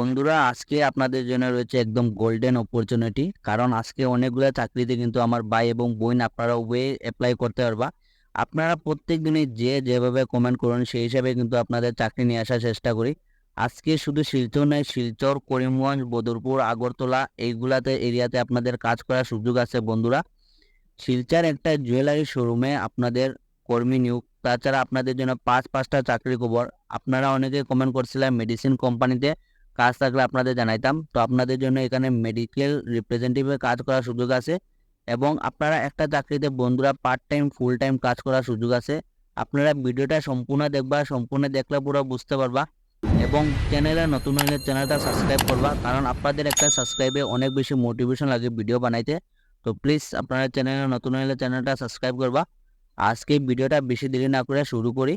বন্ধুরা, আজকে আপনাদের জন্য রয়েছে একদম গোল্ডেন অপরচুনিটি কারণ আজকে অনেকগুলো চাকরিতে কিন্তু আমার ভাই এবং বোন আপনারা ওয়ে অ্যাপ্লাই করতে পারবা। আপনারা প্রত্যেক দিনই যে যেভাবে কমেন্ট করুন, সেই হিসাবে কিন্তু আপনাদের চাকরি নিয়ে আসার চেষ্টা করি। আজকে শুধু শিলচর নয়, শিলচর, করিমগঞ্জ, বদরপুর, আগরতলা এইগুলাতে এরিয়াতে আপনাদের কাজ করার সুযোগ আছে বন্ধুরা। শিলচর একটা জুয়েলারি শোরুমে আপনাদের কর্মী নিয়োগ। তাছাড়া আপনাদের জন্য পাঁচ পাঁচটা চাকরি খবর। আপনারা অনেকে কমেন্ট করছিলেন মেডিসিন কোম্পানিতে কাজ থাকলে আপনাদের জানাইতাম। তো আপনাদের জন্য এখানে মেডিকেল রিপ্রেজেন্টেটিভে কাজ করার সুযোগ আছে এবং আপনারা একটা চাকরিতে বন্ধুরা পার্ট টাইম ফুল টাইম কাজ করার সুযোগ আছে। আপনারা ভিডিওটা সম্পূর্ণ দেখবা, সম্পূর্ণ দেখলে পুরো বুঝতে পারবা এবং চ্যানেলে নতুন হলে চ্যানেলটা সাবস্ক্রাইব করবা কারণ আপনাদের একটা সাবস্ক্রাইবে অনেক বেশি মোটিভেশন লাগে ভিডিও বানাইতে। তো প্লিজ আপনারা চ্যানেলে নতুন হলে চ্যানেলটা সাবস্ক্রাইব করবা। আজকে ভিডিওটা বেশি দেরি না করে শুরু করি।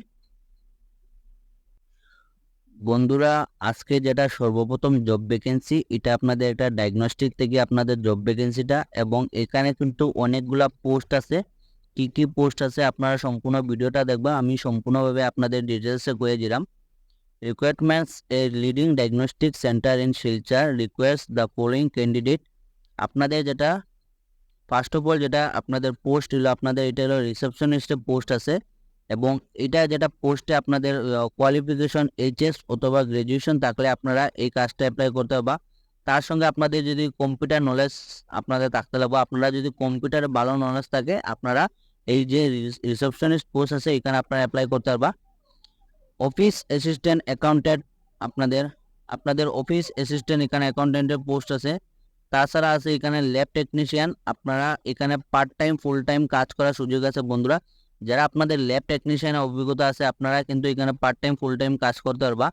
বন্ধুরা, আজকে যেটা সর্বপ্রথম জব ভ্যাকেন্সি এটা আপনাদের একটা ডায়াগনস্টিক থেকে আপনাদের জব ভ্যাকেন্সিটা এবং এখানে কিন্তু অনেকগুলা পোস্ট আছে। কি কি পোস্ট আছে আপনারা সম্পূর্ণ ভিডিওটা দেখবা, আমি সম্পূর্ণভাবে আপনাদের ডিটেলসে কয়ে দিলাম। Requirements a leading diagnostic centre in Silchar request the following candidate আপনাদের যেটা ফার্স্ট অফ অল যেটা আপনাদের পোস্ট হলো আপনাদের এটা হলো রিসেপশনিস্টের পোস্ট আছে। এবং এটা যেটা পোস্টে আপনাদের কোয়ালিফিকেশন এইচএস অথবা গ্র্যাজুয়েশন থাকলে আপনারা এই কাজটা অ্যাপ্লাই করতে পারবা। তার সঙ্গে আপনাদের যদি কম্পিউটার নলেজ আপনাদের থাকতে লাগবে, আপনারা যদি কম্পিউটারে ভালো নলেজ থাকে, আপনারা এই যে রিসেপশনিস্ট পোস্ট আছে, এখানে আপনারা অ্যাপ্লাই করতে পারবা। অফিস অ্যাসিস্ট্যান্ট অ্যাকাউন্ট্যান্ট আপনাদের আপনাদের অফিস অ্যাসিস্ট্যান্ট এখানে অ্যাকাউন্ট্যান্টের পোস্ট আছে। তাছাড়া আছে এখানে ল্যাব টেকনিশিয়ান আপনারা এখানে পার্ট টাইম ফুল টাইম কাজ করার সুযোগ আছে বন্ধুরা। যারা আপনাদের ল্যাব টেকনিশিয়ানের অভিজ্ঞতা আছে, আপনারা কিন্তু এখানে পার্ট টাইম ফুল টাইম কাজ করতে পারবা।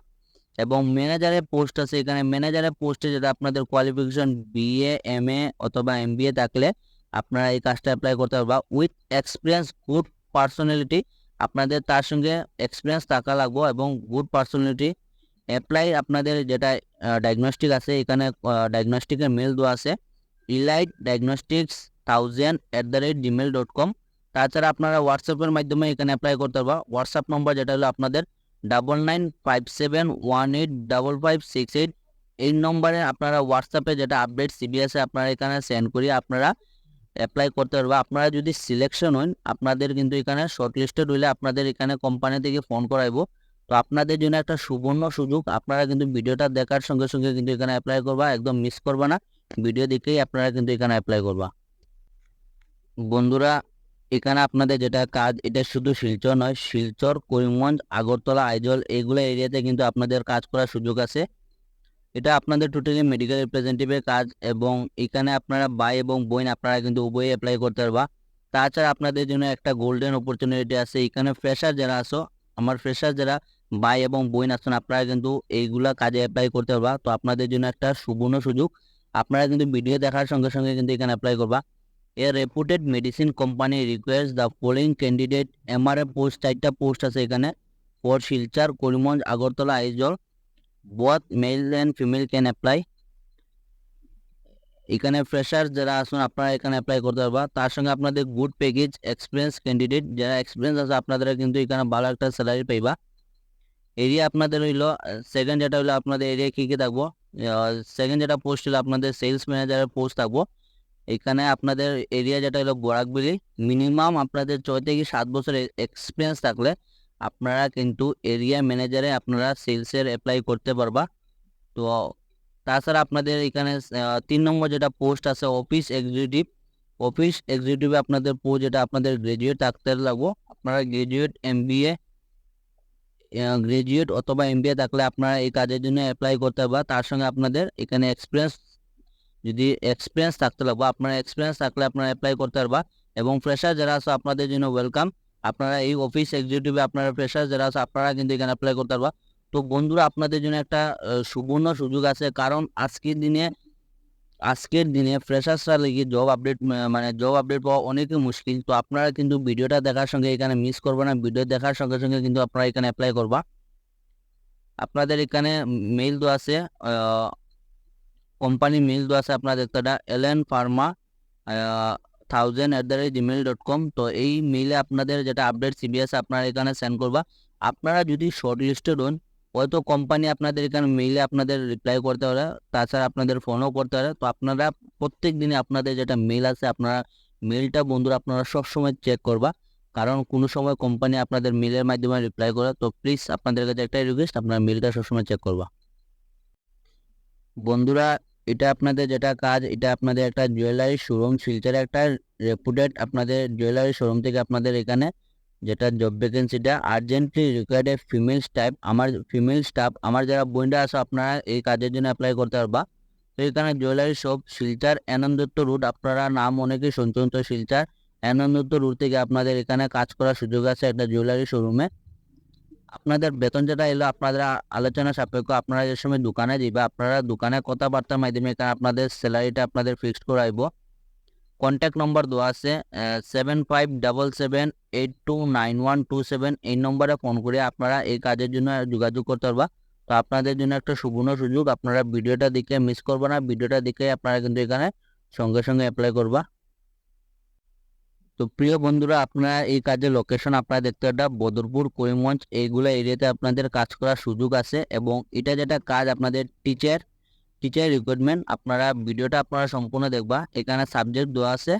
এবং ম্যানেজারের পোস্ট আছে, এখানে ম্যানেজারের পোস্টে যেটা আপনাদের কোয়ালিফিকেশন বিএ এম এ অথবা এম বি এ থাকলে আপনারা এই কাজটা অ্যাপ্লাই করতে পারবা। উইথ এক্সপিরিয়েন্স গুড পার্সোনালিটি আপনাদের তার সঙ্গে এক্সপিরিয়েন্স থাকা লাগবো এবং গুড পার্সোনালিটি অ্যাপ্লাই আপনাদের যেটা ডায়াগনস্টিক আছে, এখানে ডায়াগনস্টিকের মেল দেওয়া আছে। Elite diagnostics thousand at the rate Gmail dot com তাছাড়া আপনারা হোয়াটসঅ্যাপের মাধ্যমে এখানে অ্যাপ্লাই করতে পারবা। হোয়াটসঅ্যাপ নম্বর যেটা হলো আপনাদের double nine five seven one eight double five six eight এই নম্বরে আপনারা হোয়াটসঅ্যাপে যেটা আপডেট সিবিএসে আপনারা এখানে সেন্ড করি, আপনারা অ্যাপ্লাই করতে পারবা। আপনারা যদি সিলেকশন হন, আপনাদের কিন্তু এখানে শর্ট লিস্টেড হইলে আপনাদের এখানে কোম্পানি থেকে ফোন করাইবো। তো আপনাদের জন্য একটা সুবর্ণ সুযোগ, আপনারা কিন্তু ভিডিওটা দেখার সঙ্গে সঙ্গে কিন্তু এখানে অ্যাপ্লাই করবা, একদম মিস করবা না। ভিডিও দেখেই আপনারা কিন্তু এখানে অ্যাপ্লাই করবা। বন্ধুরা এখানে আপনাদের যেটা কাজ, এটা শুধু শিলচর নয়, শিলচর, করিমগঞ্জ, আগরতলা, আইজল, এইগুলো এরিয়াতে কিন্তু আপনাদের কাজ করার সুযোগ আছে। এটা আপনাদের টোটালি মেডিকেল রিপ্রেজেন্টেটিভের কাজ এবং এখানে আপনারা বাই এবং বোন আপনারা কিন্তু উভয়ই অ্যাপ্লাই করতে পারবা। তাছাড়া আপনাদের জন্য একটা গোল্ডেন অপরচুনিটি আছে, এখানে ফ্রেশার যারা আসো আমার ফ্রেশার যারা বাই এবং বোন আছেন, আপনারা কিন্তু এইগুলা কাজে অ্যাপ্লাই করতে পারবা। তো আপনাদের জন্য একটা সুবর্ণ সুযোগ, আপনারা কিন্তু ভিডিও দেখার সঙ্গে সঙ্গে কিন্তু এখানে অ্যাপ্লাই করবা। A reputed medicine company request the following candidate MRA post চারটা পোস্ট আছে এখানে for Silchar, Karimganj, Agartala, Aizawl both male and female can apply এখানে ফ্রেশার যারা আসুন, আপনারা এখানে অ্যাপ্লাই করতে পারবা। তার সঙ্গে আপনাদের গুড প্যাকেজ এক্সপিরিয়েন্স ক্যান্ডিডেট যারা এক্সপিরিয়েন্স আছে আপনাদের কিন্তু এখানে ভালো একটা স্যালারি পাইবা। এরিয়া আপনাদের হইল সেকেন্ড যেটা হইল, আপনাদের এরিয়া কী কী থাকব? সেকেন্ড যেটা পোস্ট হলো আপনাদের সেলস ম্যানেজারের পোস্ট থাকব। এখানে আপনাদের এরিয়া যেটা হলো গোরাকবিলি মিনিমাম আপনাদের ছয় থেকে সাত বছরের এক্সপিরিয়েন্স থাকলে আপনারা কিন্তু এরিয়া ম্যানেজারে আপনারা সেলসের অ্যাপ্লাই করতে পারবা। তো তাছাড়া আপনাদের এখানে তিন নম্বর যেটা পোস্ট আছে অফিস এক্সিকিউটিভ অফিস এক্সিকিউটিভে আপনাদের পোস্ট যেটা আপনাদের গ্রাজুয়েট থাকতে লাগবো। আপনারা গ্রাজুয়েট এম গ্রাজুয়েট অথবা এম থাকলে আপনারা এই কাজের জন্য অ্যাপ্লাই করতে পারবা। তার সঙ্গে আপনাদের এখানে এক্সপিরিয়েন্স যদি এক্সপিরিয়েন্স থাকতে লাগবে, আপনার এক্সপিরিয়েন্স থাকলে আপনারা অ্যাপ্লাই করতে পারবা। এবং ফ্রেশার যারা আছে, আপনাদের জন্য ওয়েলকাম আপনারা এই অফিস এক্সিকিউটিভে আপনারা ফ্রেশার যারা আছে, আপনারা কিন্তু এখানে অ্যাপ্লাই করতে পারবা। তো বন্ধুরা, আপনাদের জন্য একটা সুবর্ণ সুযোগ আছে। কারণ আজকের দিনে আজকের দিনে ফ্রেশার্সরা লেগে জব আপডেট মানে জব আপডেট পাওয়া অনেকই মুশকিল। তো আপনারা কিন্তু ভিডিওটা দেখার সঙ্গে এখানে মিস করবেন না। ভিডিও দেখার সঙ্গে সঙ্গে কিন্তু আপনারা এখানে অ্যাপ্লাই করবা। আপনাদের এখানে মেইল তো আছে কোম্পানি মেল দেওয়া আছে আপনার একটা LN pharma thousand at the rate Gmail dot com তো এই মেইলে আপনাদের যেটা আপডেট সিবিএস আপনারা এখানে সেন্ড করবা। আপনারা যদি শর্ট লিস্টেড হন হয়তো কোম্পানি আপনাদের এখানে মেইলে আপনাদের রিপ্লাই করতে পারে, তাছাড়া আপনাদের ফোনও করতে পারে। তো আপনারা প্রত্যেক দিনে আপনাদের যেটা মেইল আছে, আপনারা মেইলটা বন্ধুরা আপনারা সবসময় চেক করবা। কারণ কোনো সময় কোম্পানি আপনাদের মেইলের মাধ্যমে রিপ্লাই করে, তো প্লিজ আপনাদের কাছে একটাই রিকোয়েস্ট আপনারা মেইলটা সবসময় চেক করবা। বন্ধুরা এটা আপনাদের যেটা কাজ, এটা আপনাদের একটা জুয়েলারি শোরুম শিলচরে একটা রেপুটেড আপনাদের জুয়েলারি শোরুম থেকে আপনাদের এখানে যেটা job ভ্যাকেন্সিটা urgently required a female staff আমার ফিমেল স্টাফ আমার যারা বইনরা আছে, আপনারা এই কাজের জন্য অ্যাপ্লাই করতে পারবা। তো এখানে জুয়েলারি শপ শিলচার আনন্দত্ব রুট আপনারা নাম অনেকেই শুনছেন, তো শিলচার আনন্দত্ব রুট থেকে আপনাদের এখানে কাজ করার সুযোগ আছে একটা জুয়েলারি শোরুমে আপনাদের বেতন যেটা এলো, আপনাদের আলোচনা সাপেক্ষ আপনারা যে সময় দোকানে দিবে, আপনারা দোকানে কথাবার্তার মাধ্যমে এখানে আপনাদের স্যালারিটা আপনাদের ফিক্সড করাইব। কন্ট্যাক্ট নম্বর দেওয়া আছে seven five double seven eight two nine one two seven এই নম্বরে ফোন করে আপনারা এই কাজের জন্য যোগাযোগ করতে পারবা। তো আপনাদের জন্য একটা সুবর্ণ সুযোগ, আপনারা ভিডিওটা দেখে মিস করবে না, ভিডিওটা দেখে আপনারা কিন্তু এখানে সঙ্গে সঙ্গে অ্যাপ্লাই করবা। তো প্রিয় বন্ধুরা, আপনারা এই কাজের লোকেশন আপনারা দেখতে একটা বদরপুর করিমগঞ্জ এইগুলো এরিয়াতে আপনাদের কাজ করার সুযোগ আছে এবং এটা যেটা কাজ আপনাদের টিচার টিচার রিক্রুটমেন্ট আপনারা ভিডিওটা আপনারা সম্পূর্ণ দেখবা। এখানে সাবজেক্ট দেওয়া আছে।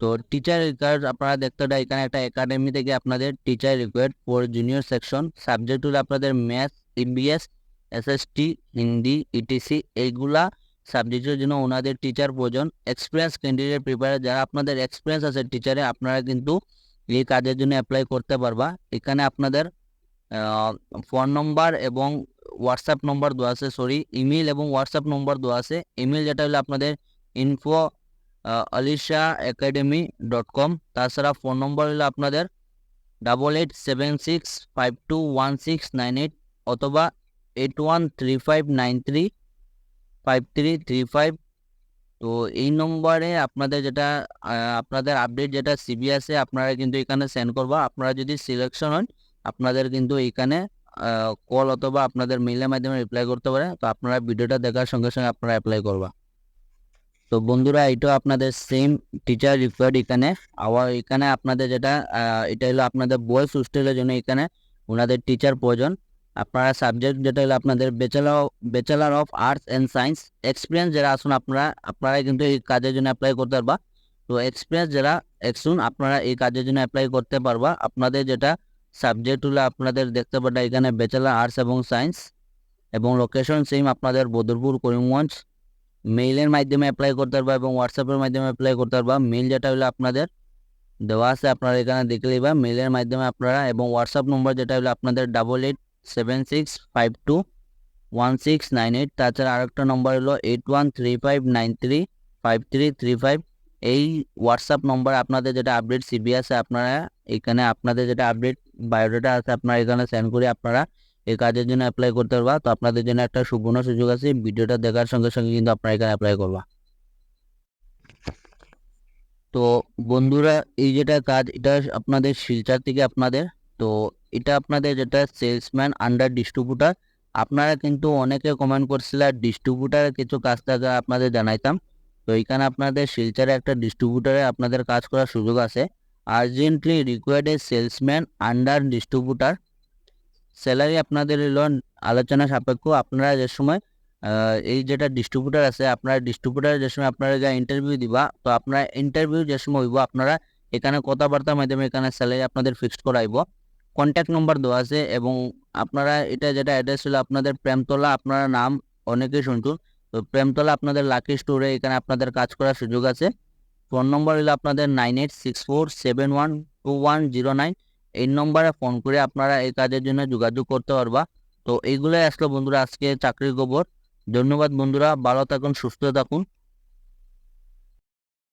তো টিচার রিকোয়ার্ড আপনারা দেখতে পারেন এখানে একটা একাডেমি থেকে আপনাদের teacher required for junior section subject হলো আপনাদের math EVS SST Hindi ETC এইগুলা সাবজেক্টের জন্য ওনাদের টিচার প্রয়োজন। এক্সপিরিয়েন্স ক্যান্ডিডেট প্রিপারে যারা আপনাদের এক্সপিরিয়েন্স আছে টিচারে আপনারা কিন্তু এই কাজের জন্য অ্যাপ্লাই করতে পারবা। এখানে আপনাদের ফোন নম্বর এবং হোয়াটসঅ্যাপ নম্বর দেওয়া আছে সরি ইমেল এবং হোয়াটসঅ্যাপ নম্বর দেওয়া আছে। ইমেল যেটা হলো আপনাদের info Alisha academy dot com তাছাড়া ফোন নম্বর হলো আপনাদের double eight seven six five two one six nine eight অথবা eight one three five nine three five three three five তো এই নম্বরে আপনাদের যেটা আপনাদের আপডেট যেটা সিবি আছে, আপনারা কিন্তু এখানে সেন্ড করবা। আপনারা যদি সিলেকশন হন, আপনাদের কিন্তু এখানে কল অথবা আপনাদের মেইলের মাধ্যমে রিপ্লাই করতে পারে তো আপনারা ভিডিওটা দেখার সঙ্গে সঙ্গে আপনারা অ্যাপ্লাই করবা। তো বন্ধুরা এটা আপনাদের সেম টিচার রিকোয়ার্ড এখানে। আবার এখানে আপনাদের যেটা এটা হলো আপনাদের বয়েজ হোস্টেলের জন্য এখানে ওনাদের টিচার প্রয়োজন। আপনারা সাবজেক্ট যেটা হলো আপনাদের bachelor bachelor of arts and science experience যারা আসুন আপনারা আপনারা কিন্তু এই কাজের জন্য অ্যাপ্লাই করতে পারবা। তো এক্সপিরিয়েন্স যারা একশুন আপনারা এই কাজের জন্য অ্যাপ্লাই করতে পারবা। আপনাদের যেটা সাবজেক্ট হলো আপনাদের দেখতে পাটা এখানে ব্যাচেলার আর্টস এবং সায়েন্স এবং লোকেশন সেম আপনাদের বদরপুর করিমগঞ্জ মেইলের মাধ্যমে অ্যাপ্লাই করতে পারবা এবং হোয়াটসঅ্যাপের মাধ্যমে অ্যাপ্লাই করতে পারবা। মেইল যেটা হলো আপনাদের দেওয়া আছে, আপনারা এখানে দেখে নিবা। মেইলের মাধ্যমে আপনারা এবং হোয়াটসঅ্যাপ নম্বর যেটা হলো আপনাদের double eight seven six five two one six nine eight তাছাড়া আরেকটা নম্বর হলো eight one three five nine three five three three five এই হোয়াটসঅ্যাপ নম্বর আপনাদের যেটা আপডেট সিবি আছে আপনারা এখানে আপনাদের যেটা আপডেট বায়োডাটা আছে আপনারা এখানে সেন্ড করে আপনারা এই কাজের জন্য অ্যাপ্লাই করতে পারবা। তো আপনাদের জন্য একটা সুবর্ণ সুযোগ আছে, ভিডিওটা দেখার সঙ্গে সঙ্গে কিন্তু আপনারা এখানে অ্যাপ্লাই করবা। তো বন্ধুরা, এই যেটা কাজ, এটা আপনাদের শিলচার থেকে আপনাদের। তো এটা আপনাদের যেটা সেলসম্যান আন্ডার ডিস্ট্রিবিউটার আপনারা কিন্তু অনেকে কমেন্ট করছিলেন ডিস্ট্রিবিউটারের কিছু কাজ থাকে আপনাদের জানাইতাম। তো এখানে আপনাদের শিলচারে একটা ডিস্ট্রিবিউটারে আপনাদের কাজ করার সুযোগ আছে। Urgently required a salesman under distributor salary আপনাদের হলো আলোচনা সাপেক্ষ। আপনারা যে সময় এই যেটা ডিস্ট্রিবিউটার আছে, আপনারা ডিস্ট্রিবিউটার যে সময় আপনারা যা ইন্টারভিউ দিবা, তো আপনারা ইন্টারভিউ যে সময় হইব, আপনারা এখানে কথাবার্তার মাধ্যমে এখানে স্যালারি আপনাদের ফিক্সড করাইব। কন্ট্যাক্ট নম্বর দেওয়া আছে এবং আপনারা এটা যেটা অ্যাড্রেস ছিল আপনাদের প্রেমতলা, আপনারা নাম অনেকেই শুনছুন তো প্রেমতলা আপনাদের লাকি স্টোরে এখানে আপনাদের কাজ করার সুযোগ আছে। ফোন নম্বর হলো আপনাদের nine eight six four seven one two one zero nine এই নম্বরে ফোন করে আপনারা এই কাজের জন্য যোগাযোগ করতে পারবা। তো এইগুলোই আসলো বন্ধুরা আজকে চাকরির খবর। ধন্যবাদ বন্ধুরা, ভালো থাকুন, সুস্থ থাকুন।